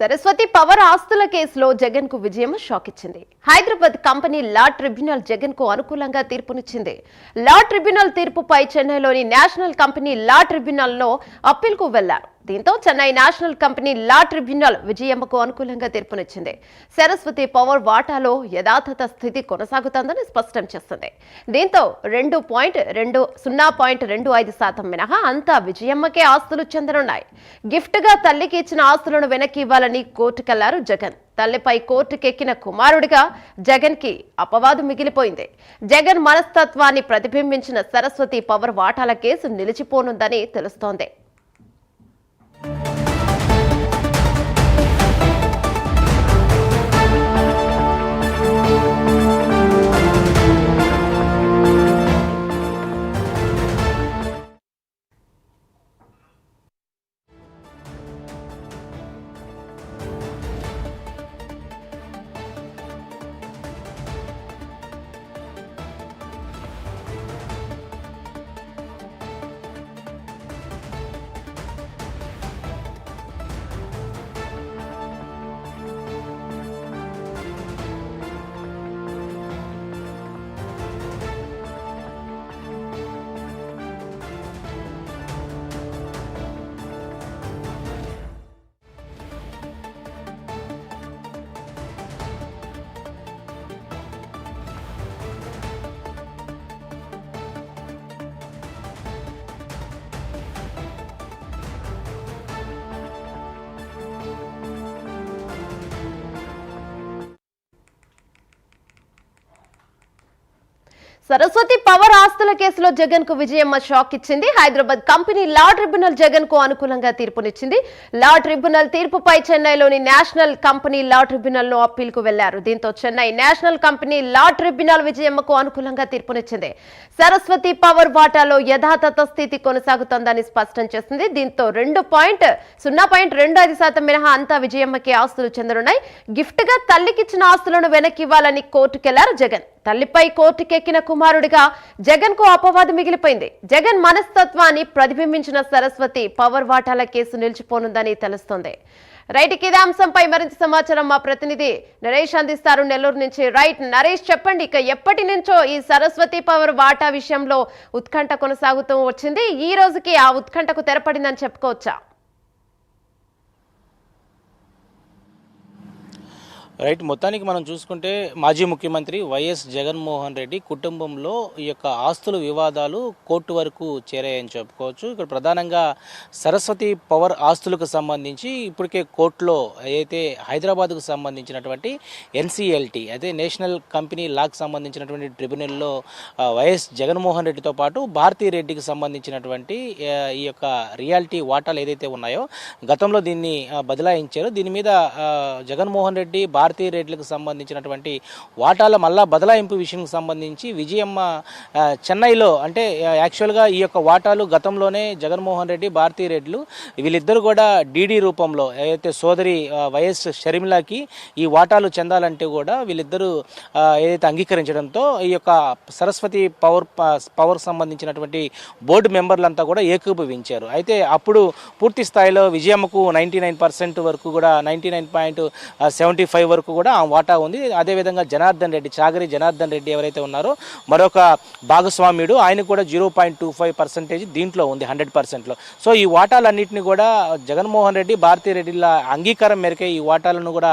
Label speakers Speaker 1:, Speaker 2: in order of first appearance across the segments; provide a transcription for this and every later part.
Speaker 1: Saraswati power ఆస్తుల కేసులో జగన్కు విజయం షాక్ ఇచ్చింది హైదరాబాద్ కంపెనీ లా ట్రిబ్యునల్ జగన్కు అనుకూలంగా తీర్పునిచ్చింది. లా ట్రిబ్యునల్ తీర్పుపై చెన్నైలోని నేషనల్ కంపెనీ లా ట్రిబ్యునల్లో అప్పీల్కు వెళ్ళారు. దీంతో Chennai national company law tribunal విజయమ్మకు అనుకూలంగా తీర్పునిచ్చింది. సరస్వతి పవర్ వాటాలో యథాతథ స్థితి కొనసాగుతోందని స్పష్టం చేస్తుంది. దీంతో రెండు పాయింట్ రెండు సున్నా పాయింట్ రెండు ఐదు శాతం మినహా అంతా విజయమ్మకే ఆస్తులు చెందనున్నాయి. గిఫ్ట్గా తల్లికి ఇచ్చిన ఆస్తులను వెనక్కి ఇవ్వాలని కోర్టుకెళ్ళారు జగన్. తల్లిపై కోర్టుకెక్కిన కుమారుడిగా జగన్కి అపవాదు మిగిలిపోయింది. జగన్ మనస్తత్వాన్ని ప్రతిబింబించిన సరస్వతి పవర్ వాటాల కేసు నిలిచిపోనుందని తెలుస్తోంది. సరస్వతి పవర్ ఆస్తుల కేసులో జగన్కు విజయమ్మ షాక్ ఇచ్చింది. హైదరాబాద్ కంపెనీ లా ట్రిబ్యునల్ జగన్కు అనుకూలంగా తీర్పునిచ్చింది. లా ట్రిబ్యునల్ తీర్పుపై చెన్నైలోని నేషనల్ కంపెనీ లా ట్రిబ్యునల్లో అప్పీల్కు వెళ్ళారు. దీంతో Chennai national company law tribunal విజయమ్మకు అనుకూలంగా తీర్పునిచ్చింది. సరస్వతి పవర్ వాటాలో యథాతథ స్థితి కొనసాగుతోందని స్పష్టం చేసింది. దీంతో రెండు పాయింట్ సున్నా పాయింట్ రెండు ఐదు శాతం మినహా అంతా విజయమ్మకి ఆస్తులు చెందనున్నాయి. గిఫ్ట్గా తల్లికిచ్చిన ఆస్తులను వెనక్కి ఇవ్వాలని కోర్టుకెళ్ళారు జగన్. తల్లిపై కోర్టుకెక్కిన కుమారుడిగా జగన్కు అపవాదు మిగిలిపోయింది. జగన్ మనస్తత్వాన్ని ప్రతిబింబించిన సరస్వతి పవర్ వాటాల కేసు నిలిచిపోనుందని తెలుస్తోంది. రైట్ ఇక ఇదే అంశంపై మరింత సమాచారం మా ప్రతినిధి నరేష్ అందిస్తారు. నెల్లూరు నుంచి రైట్ నరేష్ చెప్పండి ఇక ఎప్పటి నుంచో ఈ సరస్వతి పవర్ వాటా విషయంలో ఉత్కంఠ కొనసాగుతూ వచ్చింది. ఈ రోజుకి ఆ ఉత్కంఠకు తెరపడిందని చెప్పుకోవచ్చా?
Speaker 2: రైట్ మొత్తానికి మనం చూసుకుంటే మాజీ ముఖ్యమంత్రి వైఎస్ జగన్మోహన్ రెడ్డి కుటుంబంలో ఈ యొక్క ఆస్తుల వివాదాలు కోర్టు వరకు చేరాయని చెప్పుకోవచ్చు. ఇక్కడ ప్రధానంగా సరస్వతి పవర్ ఆస్తులకు సంబంధించి ఇప్పటికే కోర్టులో ఏదైతే హైదరాబాద్కు సంబంధించినటువంటి ఎన్సీఎల్టీ అదే నేషనల్ కంపెనీ లాకు సంబంధించినటువంటి ట్రిబ్యునల్లో వైఎస్ జగన్మోహన్ రెడ్డితో పాటు భారతీ రెడ్డికి సంబంధించినటువంటి ఈ యొక్క రియాలిటీ వాటాలు ఏదైతే ఉన్నాయో గతంలో దీన్ని బదలాయించారు. దీని మీద జగన్మోహన్ రెడ్డి భారత భారతీయ రేట్లకు సంబంధించినటువంటి వాటాల మళ్ళా బదలాయింపు విషయంకి సంబంధించి విజయమ్మ చెన్నైలో అంటే యాక్చువల్గా ఈ యొక్క వాటాలు గతంలోనే జగన్మోహన్ రెడ్డి భారతీయ రేట్లు వీళ్ళిద్దరు కూడా డీడీ రూపంలో ఏదైతే సోదరి వైఎస్ షర్మిలాకి ఈ వాటాలు చెందాలంటే కూడా వీళ్ళిద్దరూ ఏదైతే అంగీకరించడంతో ఈ యొక్క సరస్వతి పవర్ పవర్ సంబంధించినటువంటి బోర్డు మెంబర్లంతా కూడా ఏకీభవించారు. అయితే అప్పుడు పూర్తి స్థాయిలో విజయమ్మకు నైంటీ నైన్ పర్సెంట్ వరకు కూడా ninety nine point seventy five వరకు కూడా ఆ వాటా ఉంది. అదేవిధంగా జనార్దన్ రెడ్డి చాగరి జనార్దన్ రెడ్డి ఎవరైతే ఉన్నారో మరొక భాగస్వామ్యుడు ఆయన కూడా zero point two five percentage దీంట్లో ఉంది హండ్రెడ్ పర్సెంట్లో. సో ఈ వాటాలన్నింటినీ కూడా జగన్మోహన్ రెడ్డి భారతీ రెడ్డిల అంగీకారం మేరకే ఈ వాటాలను కూడా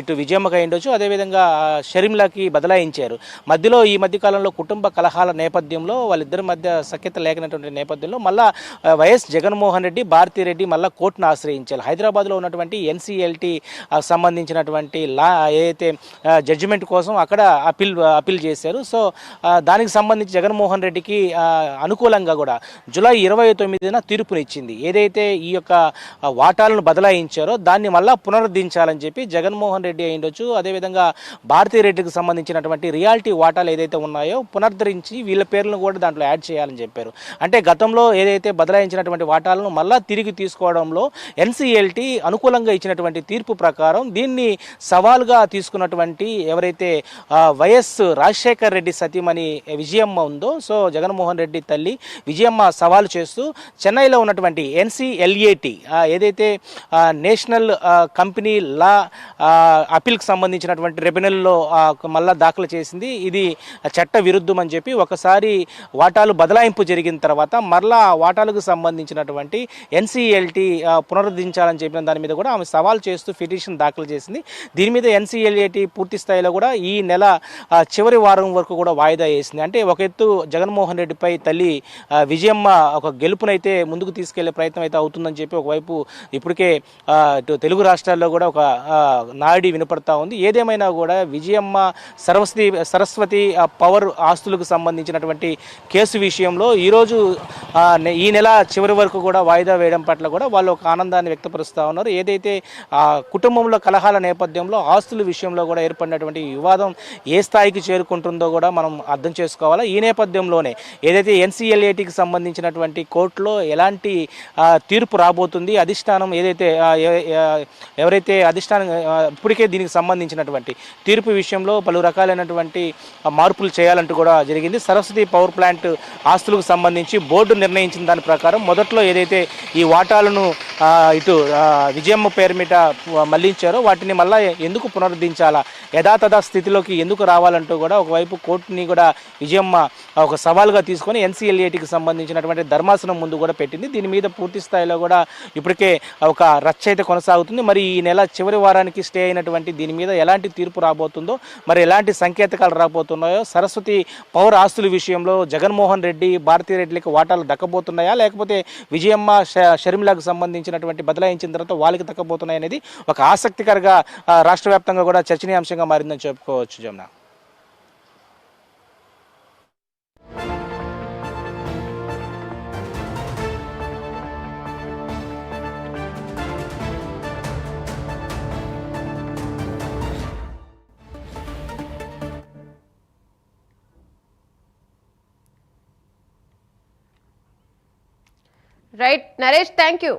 Speaker 2: ఇటు విజయమ్మకి అయ్యుండొచ్చు అదేవిధంగా షరీంలాకి బదలాయించారు. మధ్యలో ఈ మధ్యకాలంలో కుటుంబ కలహాల నేపథ్యంలో వాళ్ళిద్దరి మధ్య సఖ్యత లేకనటువంటి నేపథ్యంలో మళ్ళా వైఎస్ జగన్మోహన్ రెడ్డి భారతీ రెడ్డి మళ్ళా కోర్టును ఆశ్రయించారు. హైదరాబాద్లో ఉన్నటువంటి ఎన్సీఎల్టీ సంబంధించినటువంటి లా ఏదైతే జడ్జిమెంట్ కోసం అక్కడ అపీల్ అపీల్ చేశారు. సో దానికి సంబంధించి జగన్మోహన్ రెడ్డికి అనుకూలంగా కూడా జూలై ఇరవై తొమ్మిదిన తీర్పునిచ్చింది. ఏదైతే ఈ యొక్క వాటాలను బదలాయించారో దాన్ని మళ్ళా పునరుద్ధరించాలని చెప్పి జగన్మోహన్ రెడ్డి అయ్యుండొచ్చు అదేవిధంగా భారతీయ రెడ్డికి సంబంధించినటువంటి రియాలిటీ వాటాలు ఏదైతే ఉన్నాయో పునరుద్ధరించి వీళ్ళ పేర్లను కూడా దాంట్లో యాడ్ చేయాలని చెప్పారు. అంటే గతంలో ఏదైతే బదలాయించినటువంటి వాటాలను మళ్ళా తిరిగి తీసుకోవడంలో ఎన్సీఎల్టీ అనుకూలంగా ఇచ్చినటువంటి తీర్పు ప్రకారం దీన్ని సవా సవాలుగా తీసుకున్నటువంటి ఎవరైతే వైఎస్ రాజశేఖర్ రెడ్డి సతీమణి విజయమ్మ ఉందో సో జగన్మోహన్ రెడ్డి తల్లి విజయమ్మ సవాలు చేస్తూ చెన్నైలో ఉన్నటువంటి ఎన్సిఎల్ఏటి ఏదైతే నేషనల్ కంపెనీ లా అపీల్కి సంబంధించినటువంటి ట్రిబ్యునల్లో మళ్ళా దాఖలు చేసింది. ఇది చట్ట విరుద్ధం అని చెప్పి ఒకసారి వాటాలు బదలాయింపు జరిగిన తర్వాత మరలా వాటాలకు సంబంధించినటువంటి ఎన్సిఎల్టీ పునరుద్ధరించాలని చెప్పిన దాని మీద కూడా ఆమె సవాల్ చేస్తూ పిటిషన్ దాఖలు చేసింది. దీని మీద ఎన్సిఎల్ఏటి పూర్తి స్థాయిలో కూడా ఈ నెల చివరి వారం వరకు కూడా వాయిదా వేసింది. అంటే ఒక ఎత్తు జగన్మోహన్ రెడ్డిపై తల్లి విజయమ్మ ఒక గెలుపునైతే ముందుకు తీసుకెళ్ళే ప్రయత్నం అయితే అవుతుందని చెప్పి ఒకవైపు ఇప్పటికే ఇటు తెలుగు రాష్ట్రాల్లో కూడా ఒక నాడి వినపడతా ఉంది. ఏదేమైనా కూడా విజయమ్మ సరస్వతి సరస్వతి పవర్ ఆస్తులకు సంబంధించినటువంటి కేసు విషయంలో ఈరోజు ఈ నెల చివరి వరకు కూడా వాయిదా వేయడం పట్ల కూడా వాళ్ళు ఒక ఆనందాన్ని వ్యక్తపరుస్తూ ఉన్నారు. ఏదైతే కుటుంబంలో కలహాల నేపథ్యంలో ఆస్తుల విషయంలో కూడా ఏర్పడినటువంటి వివాదం ఏ స్థాయికి చేరుకుంటుందో కూడా మనం అర్థం చేసుకోవాలి? ఈ నేపథ్యంలోనే ఏదైతే ఎన్సీఎల్ఏటికి సంబంధించినటువంటి కోర్టులో ఎలాంటి తీర్పు రాబోతుంది అధిష్టానం ఏదైతే ఎవరైతే అధిష్టానం ఇప్పటికే దీనికి సంబంధించినటువంటి తీర్పు విషయంలో పలు రకాలైనటువంటి మార్పులు చేయాలంటూ కూడా జరిగింది. సరస్వతి పవర్ ప్లాంట్ ఆస్తులకు సంబంధించి బోర్డు నిర్ణయించిన దాని ప్రకారం మొదట్లో ఏదైతే ఈ వాటాలను ఇటు విజయమ్మ పేరు మీద మళ్ళించారో వాటిని మళ్ళా ఎందుకు పునరుద్ధరించాలా? యథాతథ స్థితిలోకి ఎందుకు రావాలంటూ కూడా ఒకవైపు కోర్టుని కూడా విజయమ్మ ఒక సవాల్గా తీసుకొని ఎన్సీఎల్ఏటికి సంబంధించినటువంటి ధర్మాసనం ముందు కూడా పెట్టింది. దీని మీద పూర్తి స్థాయిలో కూడా ఇప్పటికే ఒక రచ్చ అయితే కొనసాగుతుంది. మరి ఈ నెల చివరి వారానికి స్టే అయినటువంటి దీని మీద ఎలాంటి తీర్పు రాబోతుందో మరి ఎలాంటి సంకేతకాలు రాబోతున్నాయో సరస్వతి పౌర ఆస్తుల విషయంలో జగన్మోహన్ రెడ్డి భారతీ రెడ్డికి వాటాలు దక్కబోతున్నాయా? లేకపోతే విజయమ్మ ష- సంబంధించి సంబంధించినటువంటి బదలాయించిన తర్వాత వాళ్ళకి దక్కబోతున్నాయి అనేది ఒక ఆసక్తికరంగా రాష్ట్ర వ్యాప్తంగా కూడా చర్చనీయాంశంగా మారిందని చెప్పుకోవచ్చు Jamuna.
Speaker 1: Right Naresh thank you